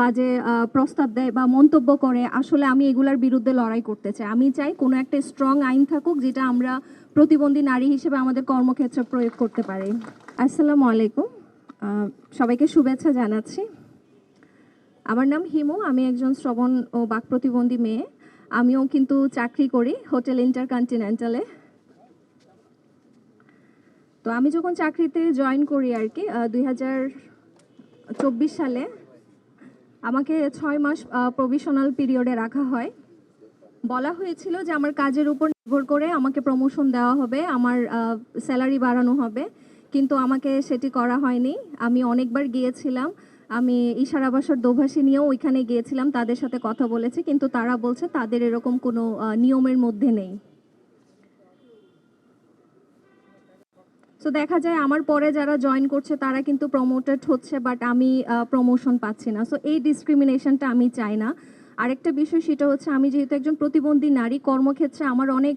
বাজে প্রস্তাব দেয় বা মন্তব্য করে, আসলে আমি এগুলার বিরুদ্ধে লড়াই করতে চাই। আমি চাই কোনো একটা স্ট্রং আইন থাকুক যেটা আমরা প্রতিবন্ধী নারী হিসেবে আমাদের কর্মক্ষেত্রে প্রয়োগ করতে পারি। আসসালামু আলাইকুম। সবাইকে শুভেচ্ছা জানাচ্ছি। আমার নাম হিমু, আমি একজন শ্রবণ ও বাক প্রতিবন্ধী মেয়ে। আমিও কিন্তু চাকরি করি হোটেল ইন্টারকন্টিনেন্টালে। তো আমি যখন চাকরিতে জয়েন করি আর কি দুই হাজার চব্বিশ সালে আমাকে ছয় মাস প্রভিশনাল পিরিয়ডে রাখা হয়। বলা হয়েছিল যে আমার কাজের উপর নির্ভর করে আমাকে প্রমোশন দেওয়া হবে, আমার স্যালারি বাড়ানো হবে, কিন্তু আমাকে সেটি করা হয়নি। আমি অনেকবার গিয়েছিলাম, আমি ইশারা বাসার দোভাষী নিয়েও ওইখানে গিয়েছিলাম, তাদের সাথে কথা বলেছি, কিন্তু তারা বলছে তাদের এরকম কোনো নিয়মের মধ্যে নেই। তো দেখা যায় আমার পরে যারা জয়েন করছে, তারা কিন্তু প্রমোটেড হচ্ছে বাট আমি প্রমোশন পাচ্ছি না। সো এই ডিসক্রিমিনেশনটা আমি চাই না। আরেকটা বিষয় সেটা হচ্ছে, আমি যেহেতু একজন প্রতিবন্ধী নারী, কর্মক্ষেত্রে আমার অনেক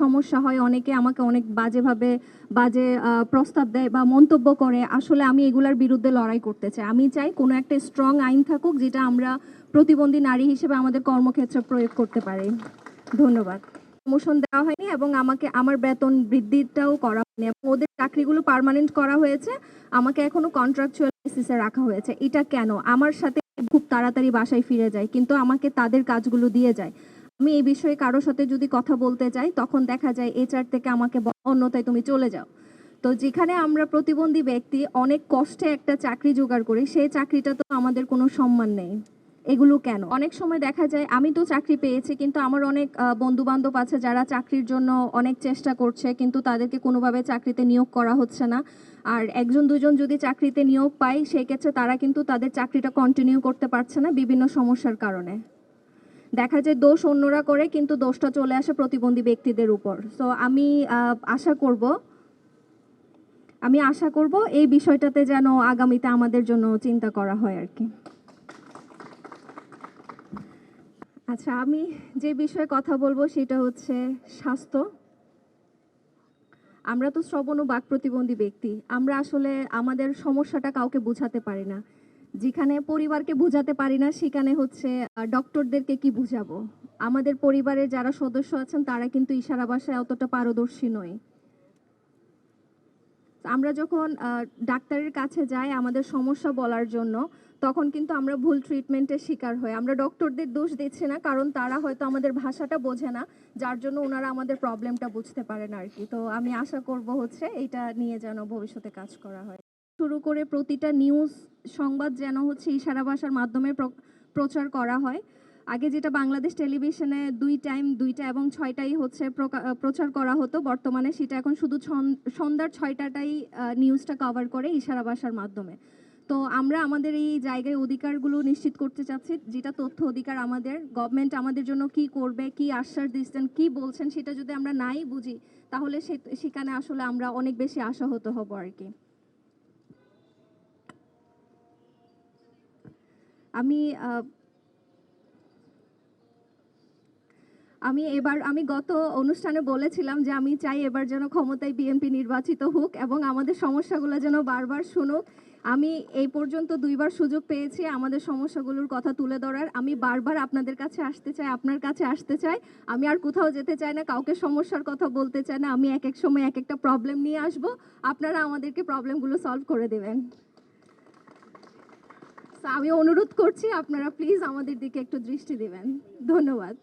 সমস্যা হয়। অনেকে আমাকে অনেক বাজেভাবে, বাজে প্রস্তাব দেয় বা মন্তব্য করে। আসলে আমি এগুলার বিরুদ্ধে লড়াই করতে চাই। আমি চাই কোনো একটা স্ট্রং আইন থাকুক, যেটা আমরা প্রতিবন্ধী নারী হিসেবে আমাদের কর্মক্ষেত্রে প্রয়োগ করতে পারি। ধন্যবাদ। প্রমোশন দেওয়া হয়নি এবং আমাকে, আমার বেতন বৃদ্ধিটাও করা হয়নি এবং ওদের চাকরিগুলো পার্মানেন্ট করা হয়েছে। আমাকে এখনও কন্ট্রাকচুয়াল বেসিসে রাখা হয়েছে। এটা কেন? আমার সাথে খুব তাড়াতাড়ি বাসায় ফিরে যায়, কিন্তু আমাকে তাদের কাজগুলো দিয়ে যায়। আমি এই বিষয়ে কারোর সাথে যদি কথা বলতে চাই তখন দেখা যায় এইচআর থেকে আমাকে অন্যথায় তুমি চলে যাও। তো যেখানে আমরা প্রতিবন্ধী ব্যক্তি অনেক কষ্টে একটা চাকরি জোগাড় করি, সেই চাকরিটা তো আমাদের কোনো সম্মান নেই। এগুলো কেন? অনেক সময় দেখা যায়, আমি তো চাকরি পেয়েছি, কিন্তু আমার অনেক বন্ধু বান্ধব আছে যারা চাকরির জন্য অনেক চেষ্টা করছে, কিন্তু তাদেরকে কোনোভাবে চাকরিতে নিয়োগ করা হচ্ছে না। আর একজন, দুজন যদি চাকরিতে নিয়োগ পায়, সেই ক্ষেত্রে তারা কিন্তু তাদের চাকরিটা কন্টিনিউ করতে পারছে না বিভিন্ন সমস্যার কারণে। দেখা যায় দোষ অন্যরা করে, কিন্তু দোষটা চলে আসে প্রতিবন্ধী ব্যক্তিদের উপর। সো আমি আশা করব, আমি আশা করব এই বিষয়টাতে যেন আগামীতে আমাদের জন্য চিন্তা করা হয় আর কি। আচ্ছা আমি যে বিষয়ে কথা বলব সেটা হচ্ছে স্বাস্থ্য। আমরা তো শ্রবণ ও বাক প্রতিবন্ধী ব্যক্তি। আমরা আসলে আমাদের সমস্যাটা কাউকে বোঝাতে পারি না। যেখানে পরিবারকে বোঝাতে পারি না, সেখানে হচ্ছে ডক্টরদেরকে কি বুঝাবো? আমাদের পরিবারের যারা সদস্য আছেন, তারা কিন্তু ইশারা ভাষায় অতটা পারদর্শী নয়। আমরা যখন ডাক্তারের কাছে যাই আমাদের সমস্যা বলার জন্য তখন কিন্তু আমরা ভুল ট্রিটমেন্টের শিকার হই। আমরা ডক্টরদের দোষ দিচ্ছি না, কারণ তারা হয়তো আমাদের ভাষাটা বোঝে না, যার জন্য ওনারা আমাদের প্রবলেমটা বুঝতে পারেন আর কি তো আমি আশা করব হচ্ছে এটা নিয়ে যেন ভবিষ্যতে কাজ করা হয়। শুরু করে প্রতিটা নিউজ সংবাদ যেন হচ্ছে ইশারা ভাষার মাধ্যমে প্র- প্রচার করা হয়। আগে যেটা বাংলাদেশ টেলিভিশনে দুই টাইম দুইটা এবং ছয়টাই হচ্ছে প্রচার করা হতো, বর্তমানে সেটা এখন শুধু সন্ধ্যার ছয়টাটাই নিউজটা কভার করে ইশারা ভাষার মাধ্যমে। তো আমরা আমাদের এই জায়গায় অধিকারগুলো নিশ্চিত করতে চাচ্ছি, যেটা তথ্য অধিকার আমাদের গভর্নমেন্ট আমাদের জন্য কি করবে, কি আশ্বাস দিচ্ছেন, কি বলছেন সেটা যদি আমরা নাই বুঝি, তাহলে সেখানে আসলে আমরা অনেক বেশি আশাহত হব আর কি। আমি আমি এবার, আমি গত অনুষ্ঠানে বলেছিলাম যে আমি চাই এবার যেন ক্ষমতায় বিএনপি নির্বাচিত হোক এবং আমাদের সমস্যাগুলো যেন বারবার শুনুক। আমি এই পর্যন্ত দুইবার সুযোগ পেয়েছি আমাদের সমস্যাগুলোর কথা তুলে ধরার। আমি বারবার আপনাদের কাছে আসতে চাই, আপনার কাছে আসতে চাই। আমি আর কোথাও যেতে চাই না, কাউকে সমস্যার কথা বলতে চাই না। আমি এক এক সময় এক একটা প্রবলেম নিয়ে আসব। আপনারা আমাদেরকে প্রবলেমগুলো সলভ করে দেবেন। আমি অনুরোধ করছি, আপনারা প্লিজ আমাদের দিকে একটু দৃষ্টি দেবেন। ধন্যবাদ।